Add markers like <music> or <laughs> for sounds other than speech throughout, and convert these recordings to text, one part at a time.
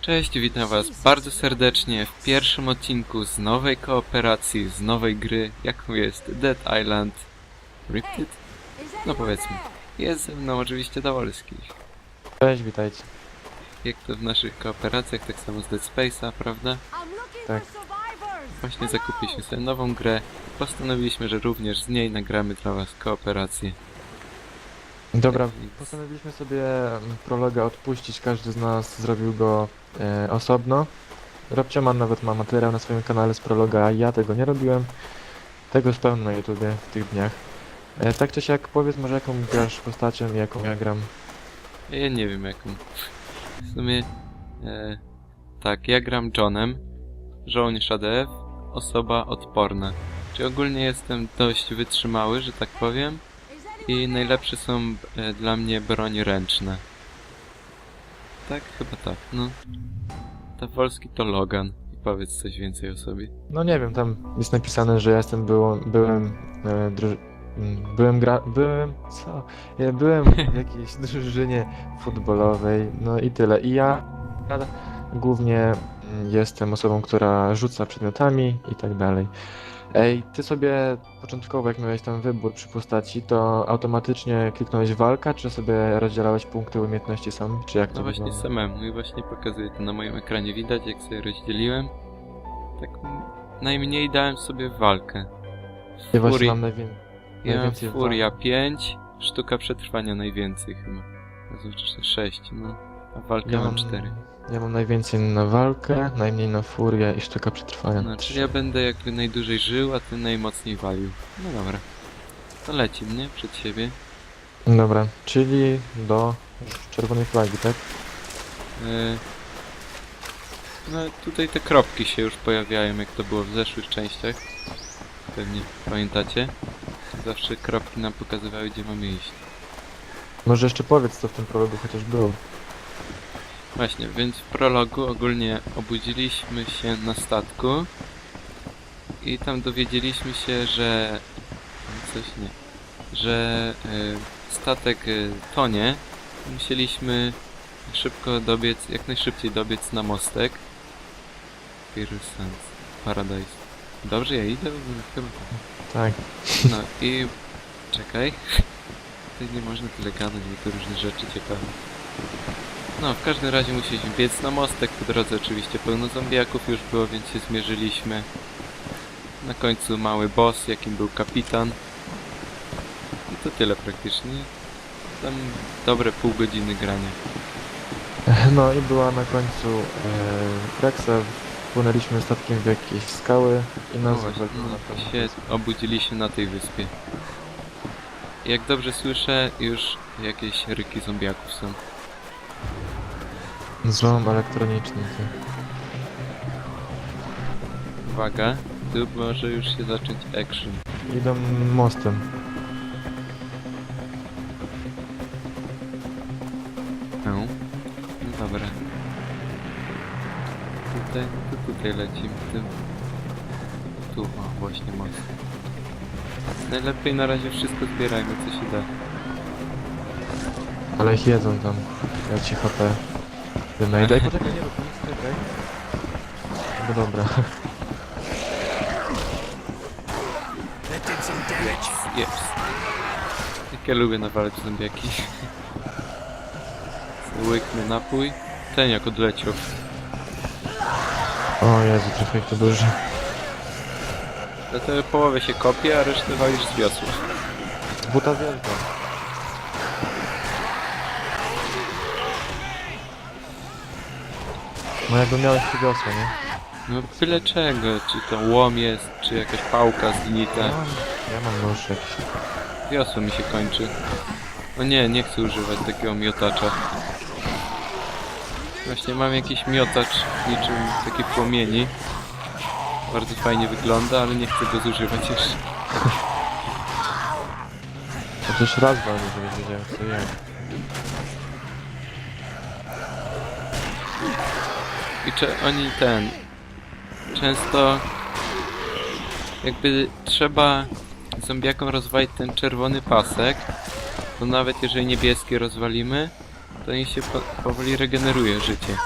Cześć, witam was bardzo serdecznie w pierwszym odcinku z nowej kooperacji, z nowej gry, jaką jest Dead Island Riptide? No powiedzmy. Jest ze mną oczywiście Dawolski. Cześć, witajcie. Jak to w naszych kooperacjach, tak samo z Dead Space'a, prawda? Tak. Właśnie zakupiliśmy sobie nową grę postanowiliśmy, że również z niej nagramy dla was kooperację. Dobra, Więc- postanowiliśmy sobie mm, prologa odpuścić, każdy z nas zrobił go e, osobno. Robcioman nawet ma materiał na swoim kanale z prologa, a ja tego nie robiłem. Tego jest pełno na YouTubie w tych dniach. E, tak czy siak, powiedz może jaką grasz postacią i jaką ja gram. Ja nie wiem jaką. W sumie... E, tak, ja gram Johnem, żołnierz ADF, osoba odporna. Czyli ogólnie jestem dość wytrzymały, że tak powiem. I najlepsze są e, dla mnie broń ręczne. Tak, chyba tak, no. Ta Wolski to Logan. I powiedz coś więcej o sobie. No nie wiem, tam jest napisane, że ja jestem byłem, byłem e, druży- mm, Byłem gra... Byłem... Co? Ja byłem w <laughs> jakiejś drużynie futbolowej, no i tyle. I ja głównie jestem osobą, która rzuca przedmiotami i tak dalej. Ej, ty sobie początkowo, jak miałeś tam wybór przy postaci, to automatycznie kliknąłeś walka, czy sobie rozdzielałeś punkty umiejętności sam, czy jak to No właśnie wygląda? samemu i właśnie pokazuję to na moim ekranie. Widać jak sobie rozdzieliłem. Tak najmniej dałem sobie walkę. Ja właśnie Furii- mam najwię... Ja najwięcej Furia 5, sztuka przetrwania najwięcej chyba. Znaczy 6, no. A walkę Ja mam 4. Ja mam najwięcej na walkę, najmniej na furię i sztuka przetrwania. No, czyli ja będę jakby najdłużej żył, a ty najmocniej walił. No dobra. To leci mnie przed siebie. Dobra, czyli do czerwonej flagi, tak? Yy... No tutaj te kropki się już pojawiają, jak to było w zeszłych częściach. Pewnie pamiętacie. Zawsze kropki nam pokazywały, gdzie mamy iść. Może jeszcze powiedz, co w tym prologu chociaż było. Właśnie, więc w prologu ogólnie obudziliśmy się na statku i tam dowiedzieliśmy się, że coś nie, że y, statek y, tonie. Musieliśmy szybko dobiec, jak najszybciej dobiec na mostek. Pyrrhus Paradise. Dobrze, ja idę? Chyba tak. Tak. No i czekaj. <laughs> Tutaj nie można tyle gadać, bo to różne rzeczy ciekawe. No, w każdym razie musieliśmy biec na mostek. Po drodze oczywiście pełno zombiaków już było, więc się zmierzyliśmy. Na końcu mały boss, jakim był kapitan. I to tyle praktycznie. Tam dobre pół godziny grania. <laughs> No i była na końcu e, Rexa, wpłynęliśmy statkiem w jakieś skały i No nas właśnie, wywaliło na no, się obudziliśmy na tej wyspie. Jak dobrze słyszę, już jakieś ryki zombiaków są. Złom elektroniczny. ty. Uwaga, tu może już się zacząć action. Idą mostem. No. No dobra. Tutaj, to tutaj lecimy, tym. Tu, o, właśnie most. Najlepiej na razie wszystko zbierajmy, co się da. Ale ich jedzą tam. Ja ci HP wynajdę. Ej, poczekaj, nie rób nic, czekaj. No dobra. Jeps. Jak ja lubię nawalać zombiaki. Łyknę napój. Ten jak odleciał. O Jezu, trochę ich tu dużo. Dlatego połowę się kopie, a resztę walisz z wiosła. Buta wielka. No jakby miałeś przy wiosło, nie? No byle czego, czy to łom jest, czy jakaś pałka zgnita. No, ja mam nóż jakiś. Wiosło mi się kończy. O nie, nie chcę używać takiego miotacza. Właśnie mam jakiś miotacz niczym taki płomieni. Bardzo fajnie wygląda, ale nie chcę go zużywać <laughs> już. Chociaż raz walnie, żebyś wiedział co i czy oni ten... Często... jakby trzeba zombiakom rozwalić ten czerwony pasek, to nawet jeżeli niebieski rozwalimy, to im się po powoli regeneruje życie.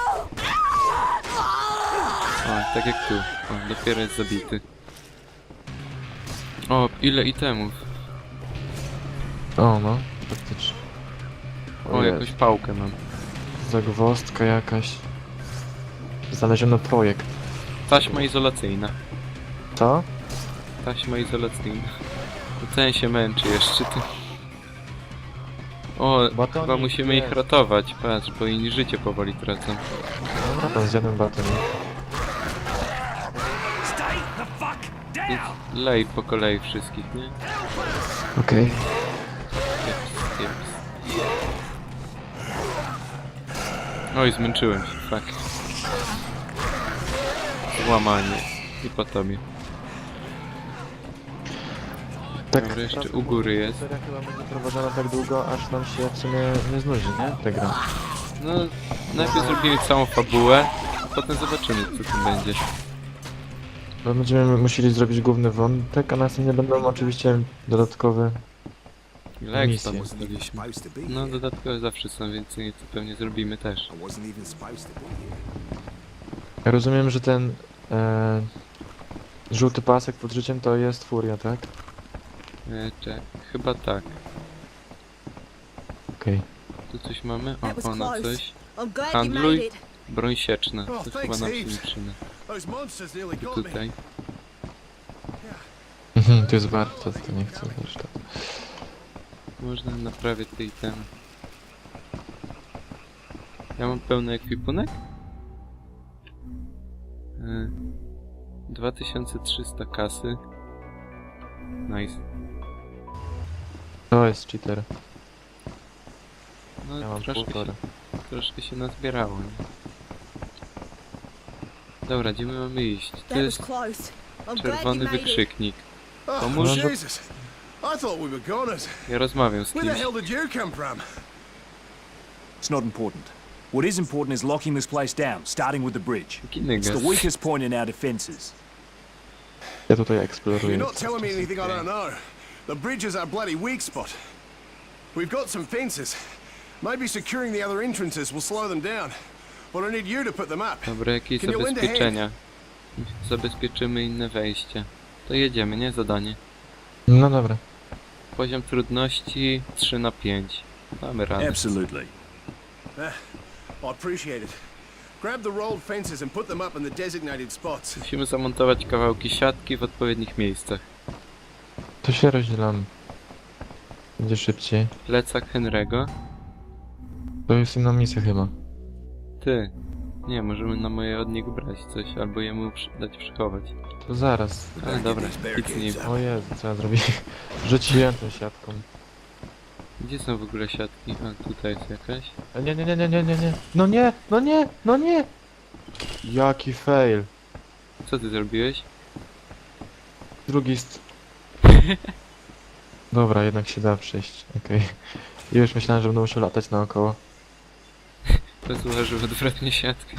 O, tak jak tu. O, dopiero jest zabity. O, ile itemów. O, no, faktycznie. O, jakąś pałkę mam. Zagwozdka jakaś. Znaleziono projekt. Taśma izolacyjna. Co? Taśma izolacyjna. To ten się męczy jeszcze ty. O, Batonik chyba musimy jest. ich ratować, patrz, bo inni życie powoli tracą. Dobra, tam zjadłem batonik. Więc lej po kolei wszystkich, nie? Okej. Jeps, jeps. Oj, zmęczyłem się, fuck. Złamanie. I po tobie. Tak, Dobra, jeszcze u góry jest. Seria chyba będzie prowadzona tak długo, aż nam się w sumie nie znudzi, nie? Ta gra. No, najpierw zrobimy całą fabułę, a potem zobaczymy, co tu będzie. Bo będziemy musieli zrobić główny wątek, a następnie będą oczywiście dodatkowe. Ile jak Misje. tam I wasn't even ustaliśmy? supposed to be No, here. dodatkowe zawsze są, więc nieco pewnie zrobimy też. I wasn't even supposed to be here. Ja rozumiem, że ten e, żółty pasek pod życiem to jest furia, tak? E, czek, chyba tak. Okej. Tu coś mamy? That was O, ona close. coś. I'm glad Handluj. you made it. Broń sieczna. Oh, To chyba nam się nie przyda. Those monsters nearly I got me. tutaj. Mhm, to jest warto, to nie chcę też tak. Można naprawiać tej ten. Ja mam pełny ekwipunek? E, 2300 kasy. Nice. To jest cheater. No Ja mam troszkę, półtora. się, troszkę się nazbierało. Nie? Dobra, gdzie my mamy iść? To That was jest close. I'm glad you czerwony made it. wykrzyknik. Oh, Pomóż. Jesus. I thought we were goners. Ja rozmawiam z Where the kimś. hell did you come from? It's not important. What is important is locking this place down, starting with the bridge. It's the weakest point in our defenses. Ja tutaj eksploruję. You're not telling me anything I don't know. The bridge is our bloody weak spot. We've got some fences. Maybe securing the other entrances will slow them down. But I need you to put them up. Dobra, jakieś zabezpieczenia. Zabezpieczymy inne wejście. To jedziemy, nie? Zadanie. No dobra. Poziom trudności 3 na 5. Damy radę. Absolutely. I appreciate it. Grab the rolled fences and put them up in the designated spots. Musimy zamontować kawałki siatki w odpowiednich miejscach. To się rozdzielam. Będzie szybciej. Plecak Henry'ego. To jest inna misja chyba. Ty. Nie, możemy na moje od niego brać coś, albo jemu przy, dać przechować. To zaraz. Ale dobra, nic nie O Jezu, co ja zrobiłem? Rzuciłem tą siatką. Gdzie są w ogóle siatki? A, tutaj jest jakaś. A Nie, nie, nie, nie, nie, nie, nie. No nie, no nie, no nie! Jaki fail. Co ty zrobiłeś? Drugi st... <laughs> Dobra, jednak się da przejść, okej. I już myślałem, że będę musiał latać naokoło. To złożył odwrotnie siatkę.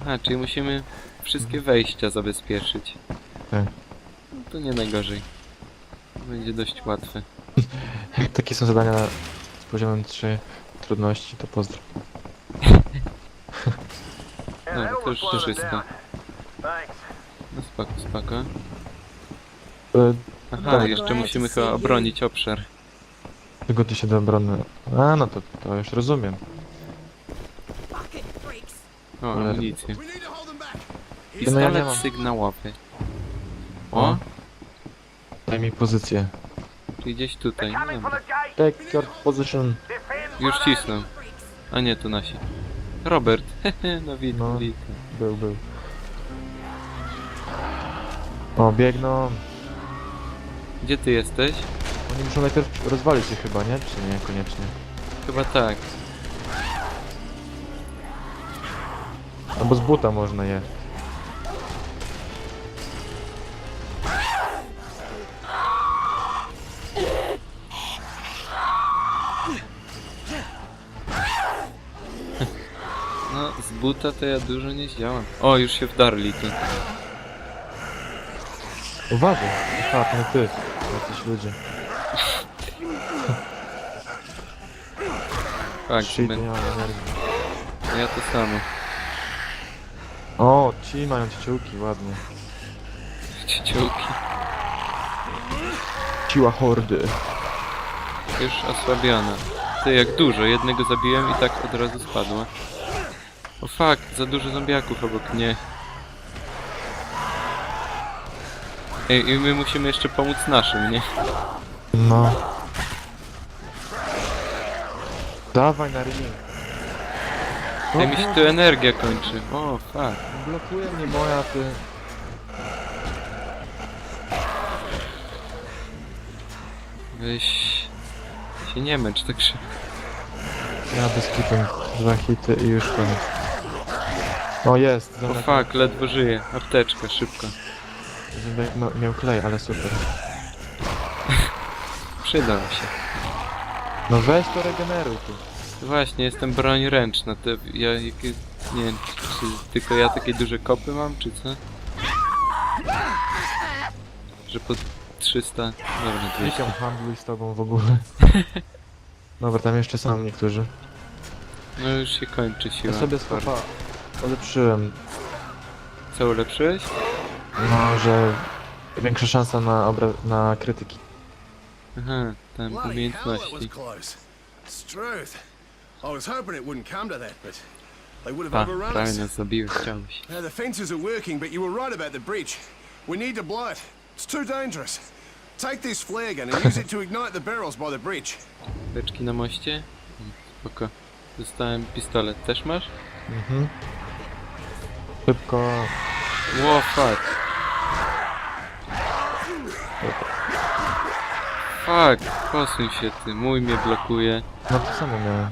Aha, czyli musimy wszystkie wejścia zabezpieczyć. Tak. No to nie najgorzej. Będzie dość łatwe. Jak <laughs> takie są zadania na- z poziomem 3 trudności, to pozdro. Dobra, <laughs> to już wszystko. No spoko, spoko. E, Aha, Dobra. jeszcze musimy chyba obronić obszar. Ty się do obrony... A, no to, to już rozumiem. O, amunicję. No ja nie Pistolet mam. sygnałowy. Mi pozycję. czyli gdzieś tutaj. No dobra. Take your position. Już cisnął. A nie, to nasi. Robert. Hehe, <laughs> no witam, No. witam. Był, był. O, biegną. Gdzie ty jesteś? Oni muszą najpierw rozwalić się chyba, nie? Czy nie, koniecznie? Chyba tak. Albo z buta można je. Buta to ja dużo nie zdziałam. O, już się wdarli tu. Uważaj! Aha, to nie ty. Jacyś ludzie. Tak, Shit, my, nie mam energii. ja to samo. O, ci mają ciuciuki, ładnie. Cieciołki. Siła hordy. Już osłabiona. Ty, jak dużo. Jednego zabiłem i tak od razu spadła. O fuck, za dużo zombiaków obok mnie. Ej, i my musimy jeszcze pomóc naszym, nie? No. Dawaj na ring. Ej, mi się tu energia kończy. O, fuck. Blokuje mnie moja, ty. Weź... się nie męcz tak szybko. Ja bez kitu. Dwa hity i już koniec. O, jest. O Zębek, fuck, ledwo żyję. Apteczka, szybko. zębek no, miał klej, ale super. <laughs> Przyda mi się. No weź to regeneruj tu. Właśnie, jestem broń ręczna. To ja jakie... Nie wiem, czy tylko ja takie duże kopy mam, czy co? Że po 300... Dobra, 200. Witam, handluj z tobą w ogóle. <laughs> Dobra, tam jeszcze są niektórzy. No już się kończy siła. Ja sobie skopa ulepszyłem. Co ulepszyłeś? No, że większa szansa na, obra- na krytyki. Aha, tam Bloody hell, that was umiejętności. close. I was hoping it wouldn't come to that, but they would Pa, have overrun prawie us. nas zabiłeś, chciałeś. Now, the fences are working, but you were right about the bridge. We need to blow it. It's too dangerous. Take this flare gun and use it to ignite the barrels by the bridge. Beczki na moście? Mm, Spoko. Dostałem pistolet. Też masz? Mhm. Szybko. Ło, fuck. Fuck, posuń się ty, mój mnie blokuje. No to samo miałem.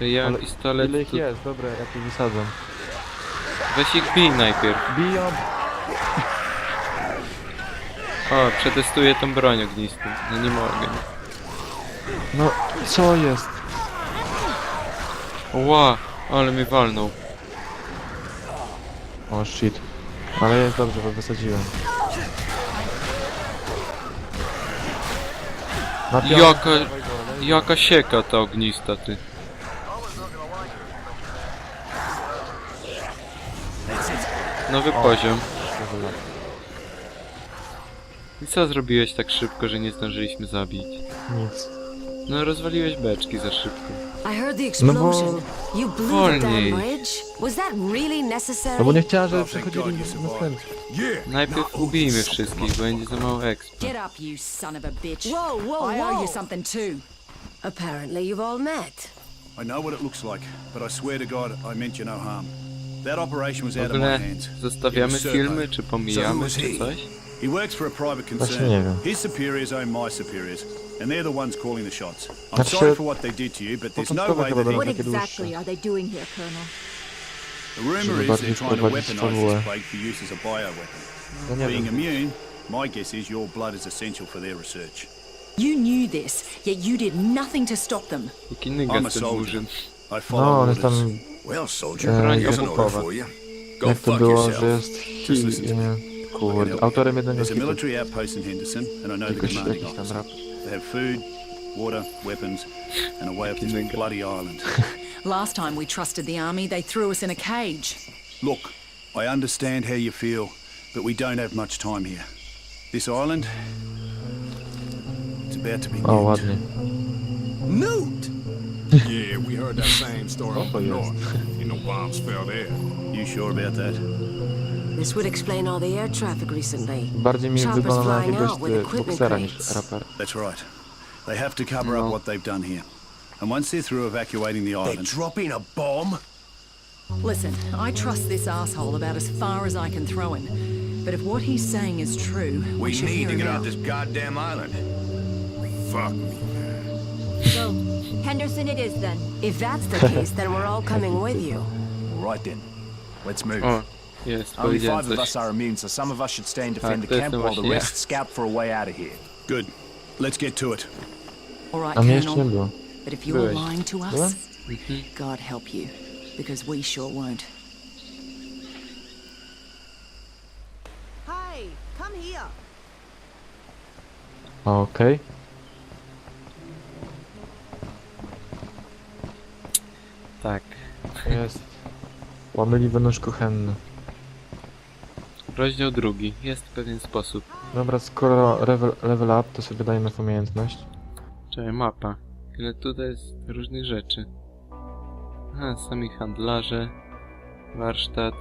Że ja mam Ale pistolet, Ile ich to jest? Dobra, ja tu wysadzam. weź ich bij najpierw. Biją! O, przetestuję tą broń ognistą. No nie mogę. No, co jest? Ła, ale mnie walnął. O shit. Ale jest dobrze, bo wysadziłem. Na piątkę, Jaka, dawaj go, jaka sieka ta ognista ty. Nowy poziom. dawaj. I co zrobiłeś tak szybko, że nie zdążyliśmy zabić? Nic. No rozwaliłeś beczki za szybko. I heard the No bo- explosion. You blew the Wolniej. damn bridge? Was that really necessary? No bo nie chciała, żeby przechodzili następcy. Yeah. Najpierw ubijmy wszystkich, bo będzie za mało expa. Get up, you son of a bitch. Whoa, whoa, I owe you something too. Apparently you've all met. I know what it looks like, but I swear to God, I meant you no harm. That operation was W out of my ogóle hands. zostawiamy It was filmy, czy pomijamy, So who czy coś? He works for a private Właśnie concern. wiem. His superiors own my superiors, and they're the ones calling the shots. I'm Znaczy, sorry for what they did to you, but there's no początkowe way chyba that he... będą What exactly are they doing here, Colonel? The rumor is bardziej they're trying to weaponize this plague for use as a bioweapon. No nie Being immune, my guess is your blood is essential for their research. You knew this, yet you did nothing to stop them. I'm a soldier. I follow No, orders. Well, soldier, Broń here's an order obupowa. for you. Go fuck yourself. że jest Just listen to me. nie, autorem jednego There's a military outpost in Henderson, and I know the Jakoś, commanding jakiś officer. Rap. They have food, water, weapons, and a way up this bloody island. <laughs> Last time we trusted the army, they threw us in a cage. Look, I understand how you feel, but we don't have much time here. This island, it's about to be O, nuked. ładnie. Newt! <laughs> yeah, we heard that same story up Oh, yes. north. You know bombs fell there. You sure about that? This would explain all the air traffic recently. Bardziej mi Choppers wygląda na flying jakiegoś out with equipment boksera niż crates. rapera. That's right. They have to cover No. up what they've done here. And once they're through evacuating the island... They're island, dropping a bomb? Listen, I trust this asshole about as far as I can throw him. But if what he's saying is true, we, We should need hear to get out. off this goddamn island. Fuck me. So, Henderson it is then. If that's the case, then we're all coming with you. Right then. Let's move. O, jest, Only five of us are immune, so some of us should stay and defend the camp while the właśnie ja. rest scout for a way out of here. good. Let's get to it. All right, A mnie jeszcze nie Colonel. But if you're lying to us, God help you. Because we sure won't. Hey, come here. Okej. Tak. Jest. Łamyli wynóż kuchenny. Rozdział drugi. Jest pewien sposób. Dobra, skoro level, level up, to sobie dajmy w umiejętność. Czyli mapa. Ile tutaj jest różnych rzeczy. Aha, sami handlarze. Warsztat.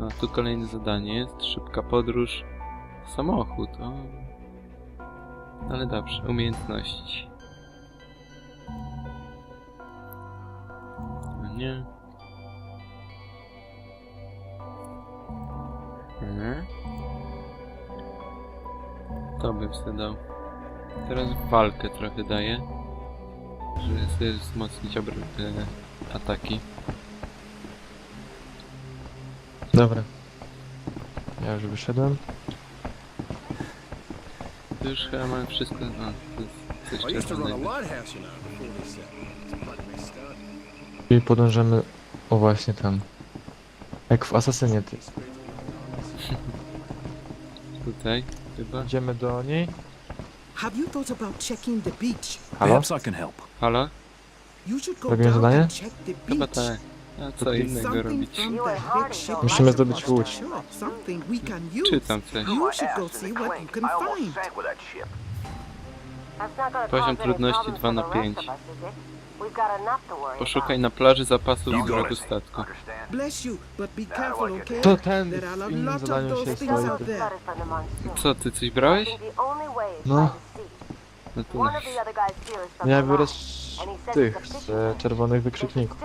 A tu kolejne zadanie jest. Szybka podróż. Samochód. O. Ale dobrze. Umiejętności. No nie. To bym sobie dał. Teraz walkę trochę daję. Żeby sobie wzmocnić obr- e, ataki. Dobra. Ja już wyszedłem. To już chyba mam wszystko. A, to jest coś I used to run a czerwonego. lighthouse, you know, before this uh, bloody mess started. I podążamy... O właśnie tam. Jak w Asasynie. Ty. <laughs> Tutaj chyba. Idziemy do niej. Have you thought about checking the beach? Halo? Perhaps I can help. Halo? You should go Robimy down zadanie? and check the Chyba beach. tak. A co innego Something robić? from the big ship Musimy zdobyć łódź. Sure, something we can use. Czytam coś. You should go see what you can find. Poziom trudności 2 na 5. Poszukaj na plaży zapasów z wrogu statku. Bless you, but be careful, okay? To ten w innym zadaniu się there. Co, ty coś brałeś? No. No to Miałem wyraz tych z czerwonych wykrzykników.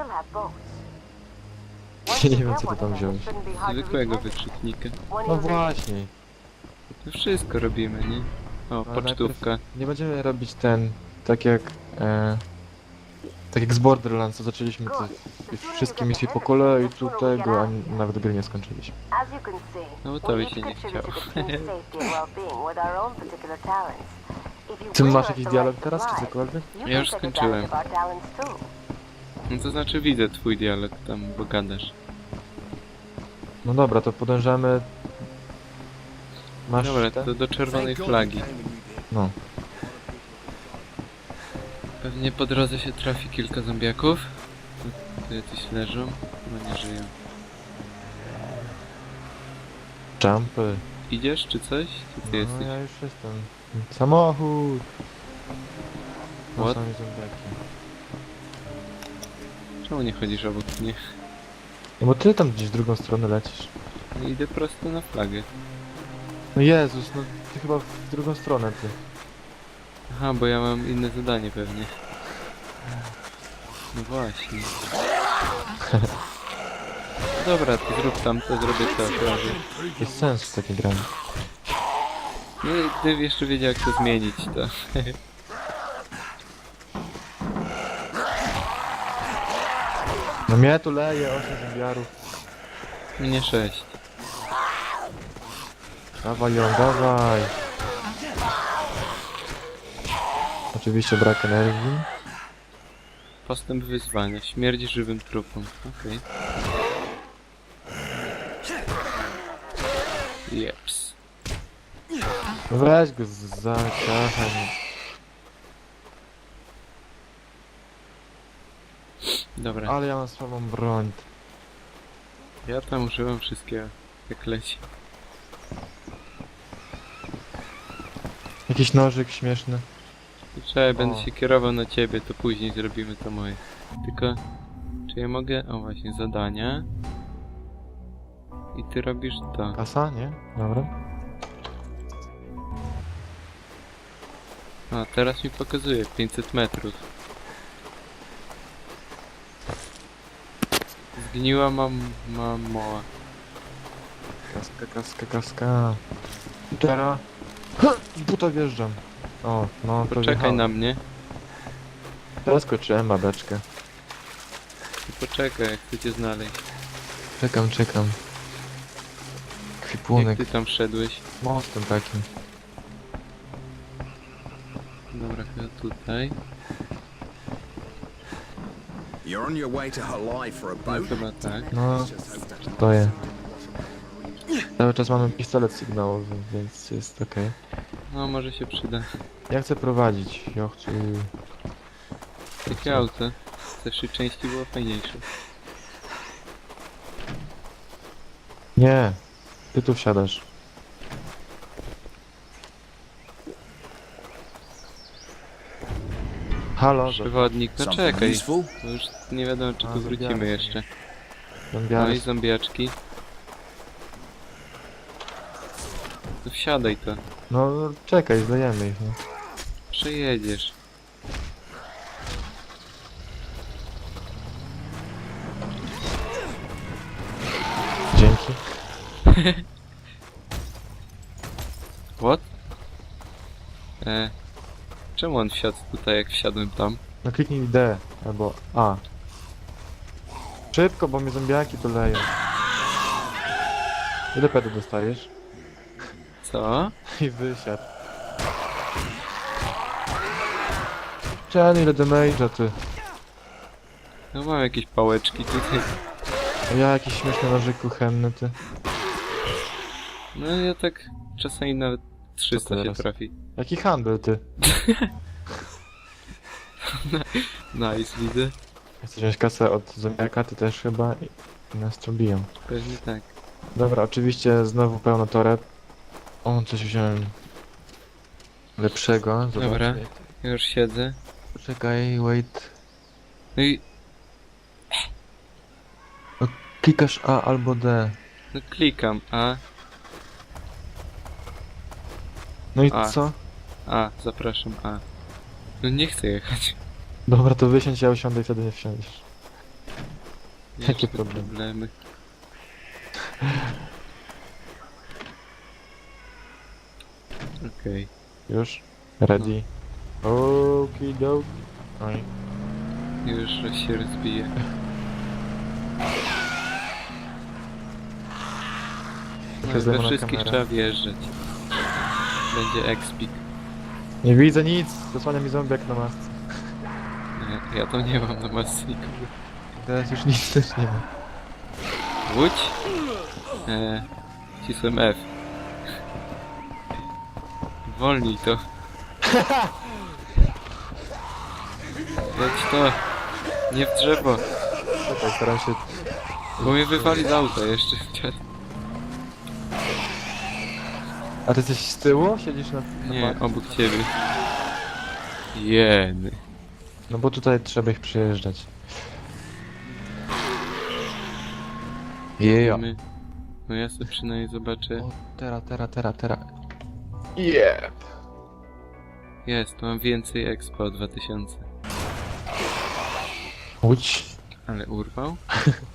<laughs> Nie wiem co ty tam wziąłeś. zwykłego wykrzyknika. No właśnie. To wszystko robimy, nie? O, Ale pocztówka. Nie będziemy robić ten, tak jak... E, tak jak z Borderlands, to zaczęliśmy te, wszystkie misje po kolei, tu tego, a nawet gry nie skończyliśmy. No bo to by się nie chciało. <laughs> Ty masz jakiś dialog teraz, czy cokolwiek? Ja już skończyłem. No to znaczy widzę twój dialog tam, bo gadasz. No dobra, to podążamy... Masz Dobra, ten? to do czerwonej flagi. No. Pewnie po drodze się trafi kilka zombiaków. Tu, jacyś leżą, chyba nie żyją. Jumpy. Idziesz czy coś? Czy ty No, jesteś? ja już jestem. Samochód! No What? sami zombiaki. Czemu nie chodzisz obok mnie? No bo ty tam gdzieś w drugą stronę lecisz. No Idę prosto na flagę. No Jezus, no ty chyba w drugą stronę ty. Aha, bo ja mam inne zadanie pewnie. No właśnie. Dobra, ty zrób tam, to zrobię to. robię. Jest sens w takie granie. No i gdybym jeszcze wiedział jak to zmienić, to... No mnie tu leje 8 zombiarów. Mnie sześć. Dawaj ją, dawaj. Oczywiście brak energii. Postęp wyzwania. Śmierć żywym trupom. Okej. Jeps. Weź go z- za ciachem. Dobra, Ale ja mam słabą broń. ja tam użyłem wszystkiego, jak leci. Jakiś nożyk śmieszny. Czekaj, będę się kierował na ciebie, to później zrobimy to moje. Tylko, czy ja mogę... O właśnie, zadania. I ty robisz to. Kasa, nie? Dobra. A, teraz mi pokazuje 500 metrów. Zgniła mam... mamoła. Kaska, kaska, kaska. I teraz... Ha! Z buta wjeżdżam. O, no to Poczekaj wjechałem. na mnie. Teraz skoczyłem babeczkę. I poczekaj, jak chcę cię znaleźć. Czekam, czekam. Jak Kwipunek. ty tam szedłeś. Mostem takim. Dobra, chyba tutaj. You're on your way to Halai for a No boat? chyba tak. No, stoję. Cały czas mamy pistolet sygnałowy, więc jest okej. No, może się przyda. Ja chcę prowadzić, ja chcę... Takie auto. Zeszłej części było fajniejsze. Nie, ty tu wsiadasz. Halo, Przewodnik, no Something czekaj. useful? To już nie wiadomo, czy A, tu wrócimy jeszcze. No i zombiarz. zombiaczki. To wsiadaj to. No, no czekaj, zdajemy ich, no. Przejedziesz. Dzięki. <laughs> What? E, czemu on wsiadł tutaj, jak wsiadłem tam? No kliknij D, albo A. Szybko, bo mnie zombiaki tu leją. Ile pety dostajesz? Co? <laughs> I wysiadł. Czemu ile damage'a ty? No mam jakieś pałeczki tutaj. A ja jakiś śmieszny nożyk kuchenny ty. No ja tak czasami nawet 300 się teraz? trafi. Jaki handel ty? <laughs> Nice, widzę. Chcesz wziąć kasę od zombiaka, ty też chyba i i nas to biją. Pewnie tak. Dobra, oczywiście znowu pełno toret. O, coś wziąłem lepszego. Zobacz. Dobra. Ja już siedzę. Czekaj, wait. No i Klikasz A albo D. no klikam A, No i A. co? A, zapraszam A. No nie chcę jechać. Dobra, to wysiądź, ja usiądę i wtedy nie wsiądziesz. Jakie Jeszcze problemy? problemy. <laughs> Okej. Już? Ready? Okidoki. Oj. Już się rozbije. No, we wszystkich kamera. trzeba wjeżdżać. Będzie expik. Nie widzę nic! Zasłania mi zombiak na masce. Nie, ja tam nie mam na masce nikogo. Teraz już nic też nie ma. Łódź? Eee, wcisłem F. Wolnij to. <laughs> Leć to. Nie w drzewo, Czekaj, staram się... bo mnie wywali z auta jeszcze. A ty jesteś z tyłu? Siedzisz na... na Nie, barku? obok ciebie. Jeny. No bo tutaj trzeba ich przejeżdżać. Jejo. My- No ja sobie przynajmniej zobaczę. O, tera, tera, tera, tera. Yeah. Jest, mam więcej expo o 2000. Łódź. Ale urwał?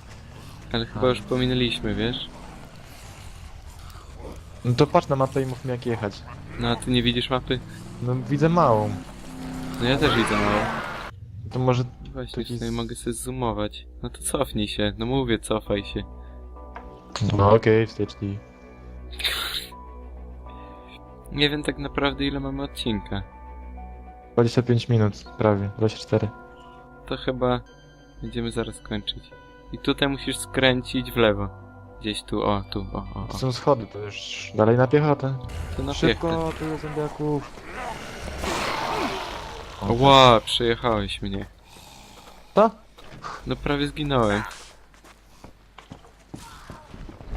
<laughs> Ale chyba już pominęliśmy, wiesz? No to patrz na mapę i mów mi jak jechać. No a ty nie widzisz mapy? No widzę małą. No ja też widzę mało. To może... Właśnie, Taki tutaj mogę sobie zoomować. No to cofnij się, no mówię, cofaj się. No okej, wstecznij. <laughs> Nie wiem tak naprawdę ile mamy odcinka. 25 minut, prawie. 24. To chyba będziemy zaraz kończyć. I tutaj musisz skręcić w lewo. Gdzieś tu, o, tu, o, o, To o. są schody, to już dalej na piechotę. To na piechę. Szybko, tyle zombiaków. Ła, przejechałeś mnie. Co? No prawie zginąłem.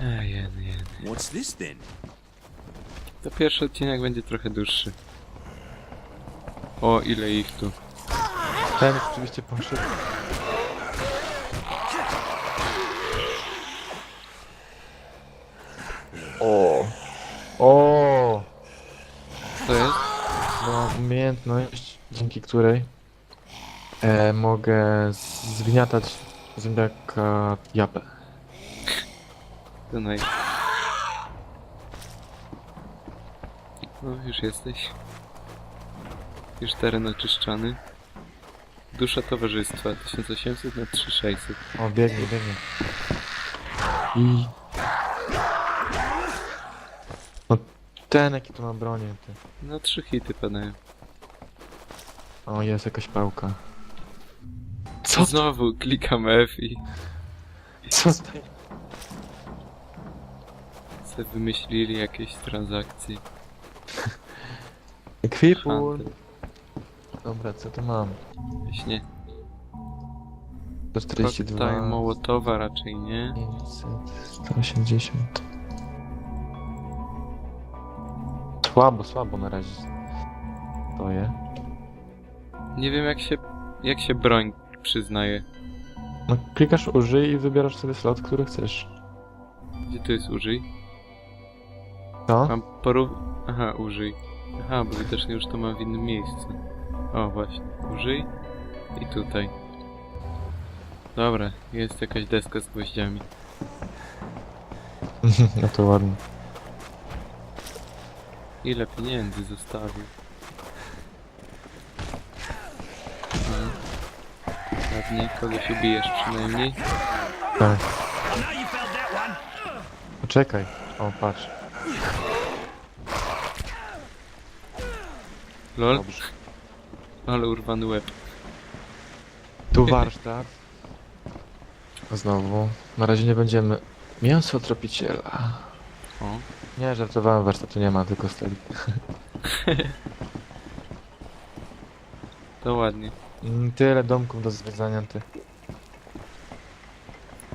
Ej, jeny, jeny. What's this then? To pierwszy odcinek będzie trochę dłuższy. O, ile ich tu. Ten oczywiście poszedł. O. O. To jest? No, umiejętność, dzięki której e, mogę zgniatać zombiaka japę. To naj... No, już jesteś. Już teren oczyszczony. Dusza towarzystwa 1800 na 3600. O, biegnie, biegnie. I... ten jaki tu ma bronię, ty. No, trzy hity padają. O, jest jakaś pałka. Co? Znowu klikam F i... Co tutaj? sobie wymyślili jakieś transakcje. <laughs> Ekwipuj. Handel. Dobra, co tu mam? Właśnie. 142. Koktajl Mołotowa raczej nie. 500, 180. Słabo, słabo na razie. Stoję. Nie wiem jak się, jak się broń przyznaje. No, klikasz użyj i wybierasz sobie slot, który chcesz. Gdzie tu jest użyj? Co? Mam porów... Aha, użyj. Aha, bo widocznie już to mam w innym miejscu. O, właśnie. Użyj. I tutaj. Dobra, jest jakaś deska z gwoździami. <laughs> no to ładnie. Ile pieniędzy zostawił? Mhm. Ładnie, kogoś ubijesz przynajmniej. Tak. Poczekaj. O, patrz. Lol, Dobrze. ale urwany łeb. Tu warsztat. Znowu. Na razie nie będziemy. Mięso tropiciela. O, Nie, żartowałem, warsztatu nie ma, tylko stolik. <laughs> to ładnie. Mm, Tyle domków do zwiedzania, ty.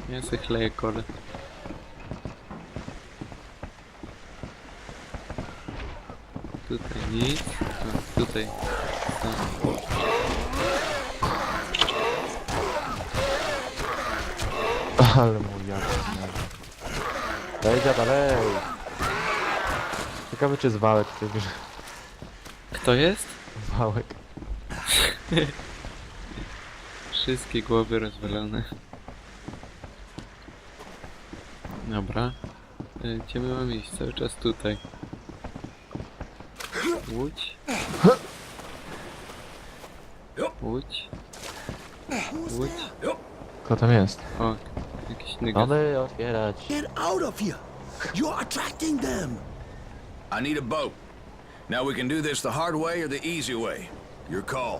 Ja se chleję kole. Tutaj nic. A, tutaj. No. Ale mój jadek. Daj dalej. Ciekawe czy jest wałek w tej grze. Kto jest? Wałek. Wszystkie głowy rozwalone. Dobra. E, Gdzie my mamy iść? Cały czas tutaj. Łódź. Łódź. Łódź. Kto tam jest? O, jakiś nygas. Otwierać. Get out of here! You're attracting them! I need a boat. Now we can do this the hard way or the easy way. Your call.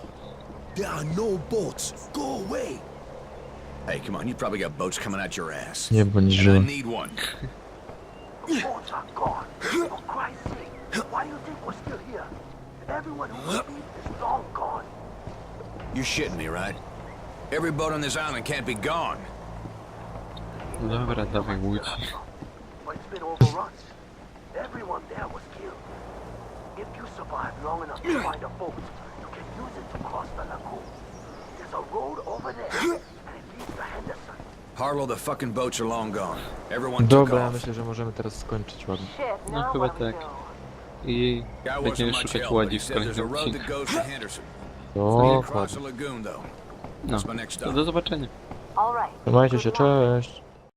There are no boats. Go away! Hey, come on, you probably got boats coming out your ass. Nie bądź And I żył. need one. Boats are gone. For Christ's sake, why do you think we're still here? Everyone who was here is long gone. You're shitting me, right? Every boat on this island can't be gone. Dobra, dawaj łódź. But it's been overrun. Everyone there was killed. If you survive long enough to find a boat, you can use it to cross the lagoon. There's a road over there, and it leads to Henderson. Harlow, the fucking boats are long gone. Everyone took Dobra, ja off. myślę, że możemy teraz skończyć ładnie. No chyba tak. I Guy wasn't będziemy much szukać help, but łodzi he w said there's a kolejnym road that odcinku. goes to Henderson. We need to cross Dokładnie. the lagoon, though. No, That's my next to stop. do zobaczenia. Trzymajcie się, cześć.